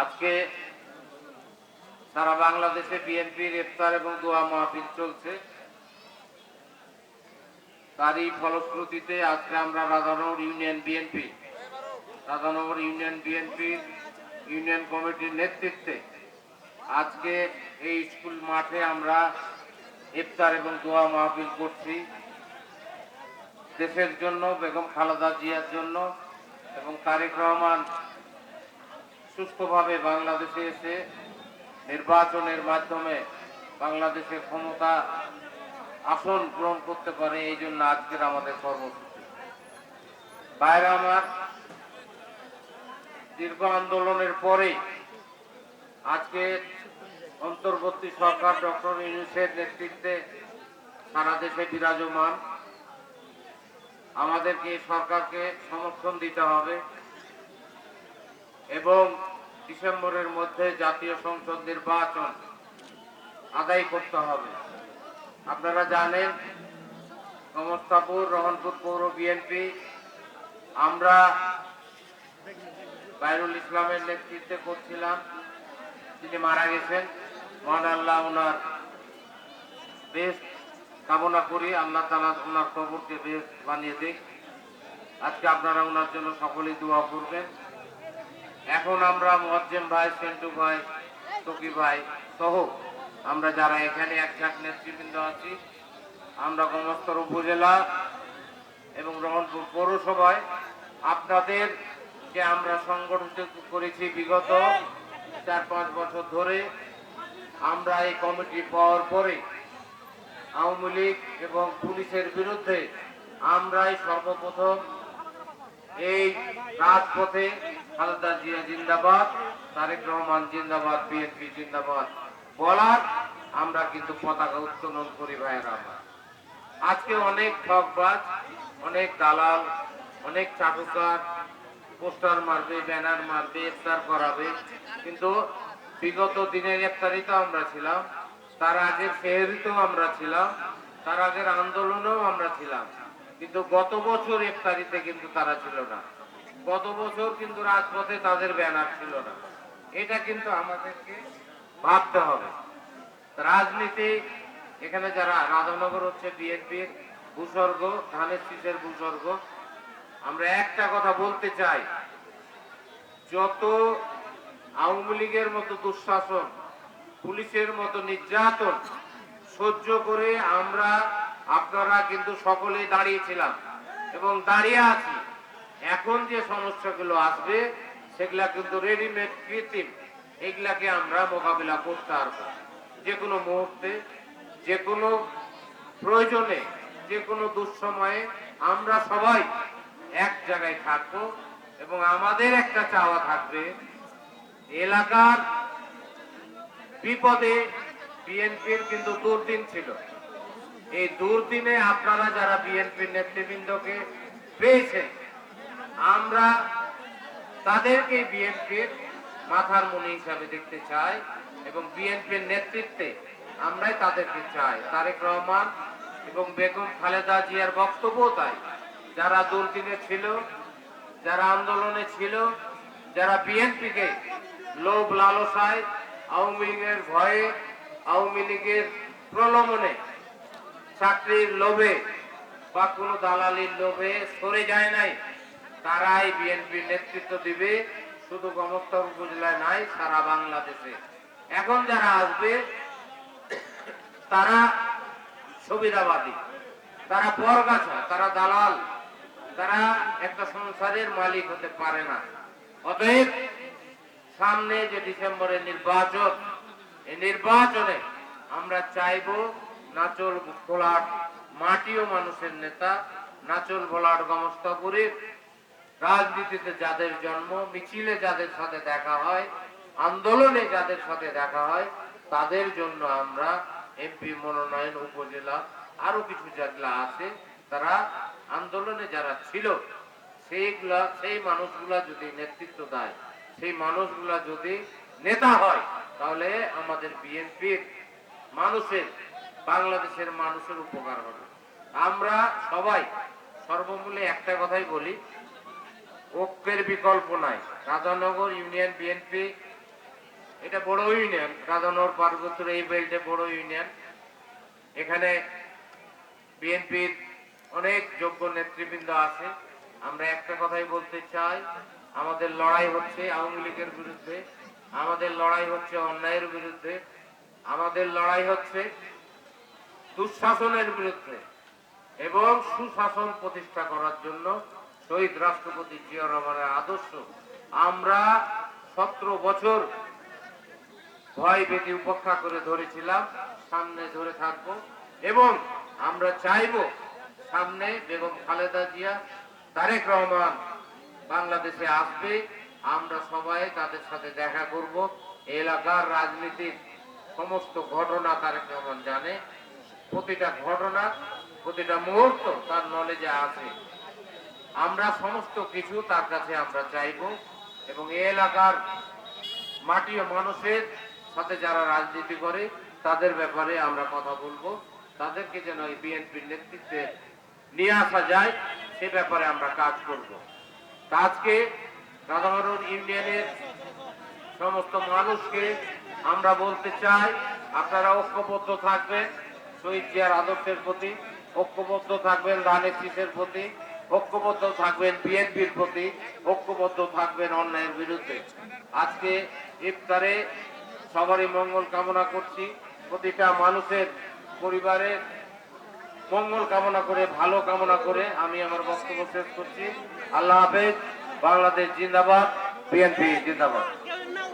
আজকে সারা বাংলাদেশে বিএনপির ইফতার এবং দোয়া মাহফিল চলছে। তারই ফলশ্রুতিতে আজকে আমরা Radhanagar union BNP Radhanagar union BNP union কমিটির নেতৃত্বে আজকে এই স্কুল মাঠে আমরা ইফতার এবং দোয়া মাহফিল করছি। দেশের জন্য, বেগম খালেদা জিয়ার জন্য এবং তারেক রহমান সুস্থভাবে বাংলাদেশে এসে নির্বাচনের মাধ্যমে বাংলাদেশের ক্ষমতা আসন গ্রহণ করতে পারে, এই জন্য আজকের আমাদের কর্মসূচি। বাইরে আমার, দীর্ঘ আন্দোলনের পরে আজকে অন্তর্বর্তী সরকার ডক্টর ইউনুসের নেতৃত্বে সারা দেশে বিরাজমান। আমাদেরকে, সরকারকে সমর্থন দিতে হবে। এবং ডিসেম্বরের মধ্যে জাতীয় সংসদ নির্বাচন আদায় করতে হবে। আপনারা জানেন কমস্তাপুর রহনপুর পৌর বিএনপি, আমরা বাইরুল ইসলামের নেতৃত্বে করছিলাম। তিনি মারা গেছেন। মহান আল্লাহ ওনার বেশ কামনা করি। আল্লাহ তালা ওনার কবরকে বেশ বানিয়ে দিক। আজকে আপনারা ওনার জন্য সকলেই দোয়া করবেন। এখন আমরা মজ্জেম ভাই, সেন্টু ভাই সকি ভাই সহ আমরা যারা এখানে একঝাক নেতৃবৃন্দ আছি, আমরা গমস্তর উপজেলা এবং রহনপুর পৌরসভায় আপনাদের যে আমরা সংগঠিত করেছি বিগত চার পাঁচ বছর ধরে, আমরা এই কমিটি পাওয়ার পরে আওয়ামী লীগ এবং পুলিশের বিরুদ্ধে আমরাই সর্বপ্রথম এই রাজপথে খালেদা জিয়া জিন্দাবাদ, তারেক রহমান জিন্দাবাদ, বিএনপি জিন্দাবাদ। বলার আমরা কিন্তু পতাকা উত্তোলন করি ভাইয়েরা আমার। আজকে অনেক ঠকবাজ অনেক দালাল, অনেক চাটুকার, পোস্টার মারবে, ব্যানার মারবে, ইফতার করাবে। কিন্তু বিগত দিনের ইফতারিতেও আমরা ছিলাম, তার আগের ফেহরিতেও আমরা ছিলাম, তার আগের আন্দোলনেও আমরা ছিলাম। কিন্তু গত বছর ইফতারিতে কিন্তু তারা ছিল না। গত বছর কিন্তু রাজপথে তাদের ব্যানার ছিল না। এটা কিন্তু আমাদেরকে ভাবতে হবে। রাজনীতি, এখানে যারা রাধানগর হচ্ছে বিএনপির ভূস্বর্গ, ধানের শীষের ভূস্বর্গ, আমরা একটা কথা বলতে চাই। যত আওয়ামী লীগের মতো দুঃশাসন, পুলিশের মতো নির্যাতন সহ্য করে আমরা আপনারা কিন্তু সকলেই দাঁড়িয়েছিলাম এবং দাঁড়িয়ে আছি। এখন যে সমস্যাগুলো আসবে, সেগুলা কিন্তু রেডিমেড কৃত্রিম, এগুলাকে আমরা মোকাবিলা করতে পারব। যে কোনো মুহূর্তে, যে কোনো প্রয়োজনে, যে কোনো দুঃসময়ে আমরা সবাই এক জায়গায় থাকব এবং আমাদের একটা চাওয়া থাকবে, এলাকার বিপদে বিএনপির কিন্তু দুর্দিন ছিল। এই দুর্দিনে আপনারা যারা বিএনপির নেতৃবৃন্দকে পেয়েছেন আমরা তাদেরকে বিএনপির মাথার মনি হিসাবে দেখতে চাই এবং বিএনপির নেতৃত্বে আমরাই তাদেরকে চাই। তারেক রহমান এবং বেগম খালেদা জিয়ার বক্তব্য তাই। যারা দুর্দিনে ছিল, যারা আন্দোলনে ছিল, যারা বিএনপিকে লোভ লালসায় আওয়ামী লীগের ভয়ে, আওয়ামী লীগের প্রলোভনে চাকরির লোভে বা কোনো দালালির লোভে সরে যায় নাই। তারাই বিএনপির নেতৃত্ব দিবে, শুধু গমস্তর উপজেলায় নাই, সারা বাংলাদেশে। এখন যারা আসবে, তারা সুবিধাবাদী। তারা পরগাছা, তারা দালাল। তারা একটা সংসারের মালিক হতে পারে না। অতএব, সামনে যে ডিসেম্বরের নির্বাচন, এই নির্বাচনে আমরা চাইব নাচল ভোলাট মাটিও মানুষের নেতা, নাচল ভোলাট গমস্তাপুরের রাজনীতিতে যাদের জন্ম, মিছিলে যাদের সাথে দেখা হয়, আন্দোলনে যাদের সাথে দেখা হয়, তাদের জন্য আমরা এমপি মনোনয়ন উপজেলা আরও কিছু যেগুলা আছে, তারা আন্দোলনে যারা ছিল, সেইগুলা, সেই মানুষগুলা যদি নেতৃত্ব দেয়, সেই মানুষগুলা যদি নেতা হয়, তাহলে আমাদের বিএনপির মানুষের, বাংলাদেশের মানুষের উপকার হবে। আমরা সবাই সর্বমূল্যে একটা কথাই বলি ঐক্যের বিকল্প নাই। রাধানগর, ইউনিয়ন, বিএনপি, এটা বড় ইউনিয়ন। রাধানোর পার্বতীর এই বেল্টে বড় ইউনিয়ন। এখানে বিএনপির অনেক যোগ্য নেতৃবৃন্দ আছে। আমরা একটা কথাই বলতে চাই, আমাদের লড়াই হচ্ছে আওয়ামী লীগের বিরুদ্ধে, আমাদের লড়াই হচ্ছে অন্যায়ের বিরুদ্ধে, আমাদের লড়াই হচ্ছে দুঃশাসনের বিরুদ্ধে এবং সুশাসন প্রতিষ্ঠা করার জন্য শহীদ রাষ্ট্রপতি জিয়া রহমানের আদর্শ। আমরা সতেরো বছর ভয় ভীতি উপেক্ষা করে ধরেছিলাম, সামনে ধরে থাকব এবং আমরা চাইব সামনে বেগম খালেদা জিয়া, তারেক রহমান বাংলাদেশে আসবে। আমরা সবাই তাদের সাথে দেখা করব। এলাকার রাজনীতির সমস্ত ঘটনা তারেক রহমান জানে। প্রতিটা ঘটনা, প্রতিটা মুহূর্ত তার নলেজে আছে। আমরা সমস্ত কিছু তার কাছে আমরা চাইব এবং এই এলাকার মাটি ও মানুষের সাথে যারা রাজনীতি করে, তাদের ব্যাপারে আমরা কথা বলব। তাদেরকে যেন এই বিএনপির নেতৃত্বে নিয়ে আসা যায়, সে ব্যাপারে আমরা কাজ করব। আজকে রাধামরণ ইউনিয়নের সমস্ত মানুষকে আমরা বলতে চাই, আপনারা ঐক্যবদ্ধ থাকবেন, শহীদ জিয়ার আদর্শের প্রতি, ঐক্যবদ্ধ থাকবেন ধানের শীষের প্রতি। ঐক্যবদ্ধ থাকবেন বিএনপির প্রতি, ঐক্যবদ্ধ থাকবেন অন্যায়ের বিরুদ্ধে। আজকে ইফতারে সবারই মঙ্গল কামনা করছি, প্রতিটা মানুষের পরিবারের মঙ্গল কামনা করে, ভালো কামনা করে আমি আমার বক্তব্য শেষ করছি। আল্লাহ হাফেজ, বাংলাদেশ জিন্দাবাদ, বিএনপি জিন্দাবাদ।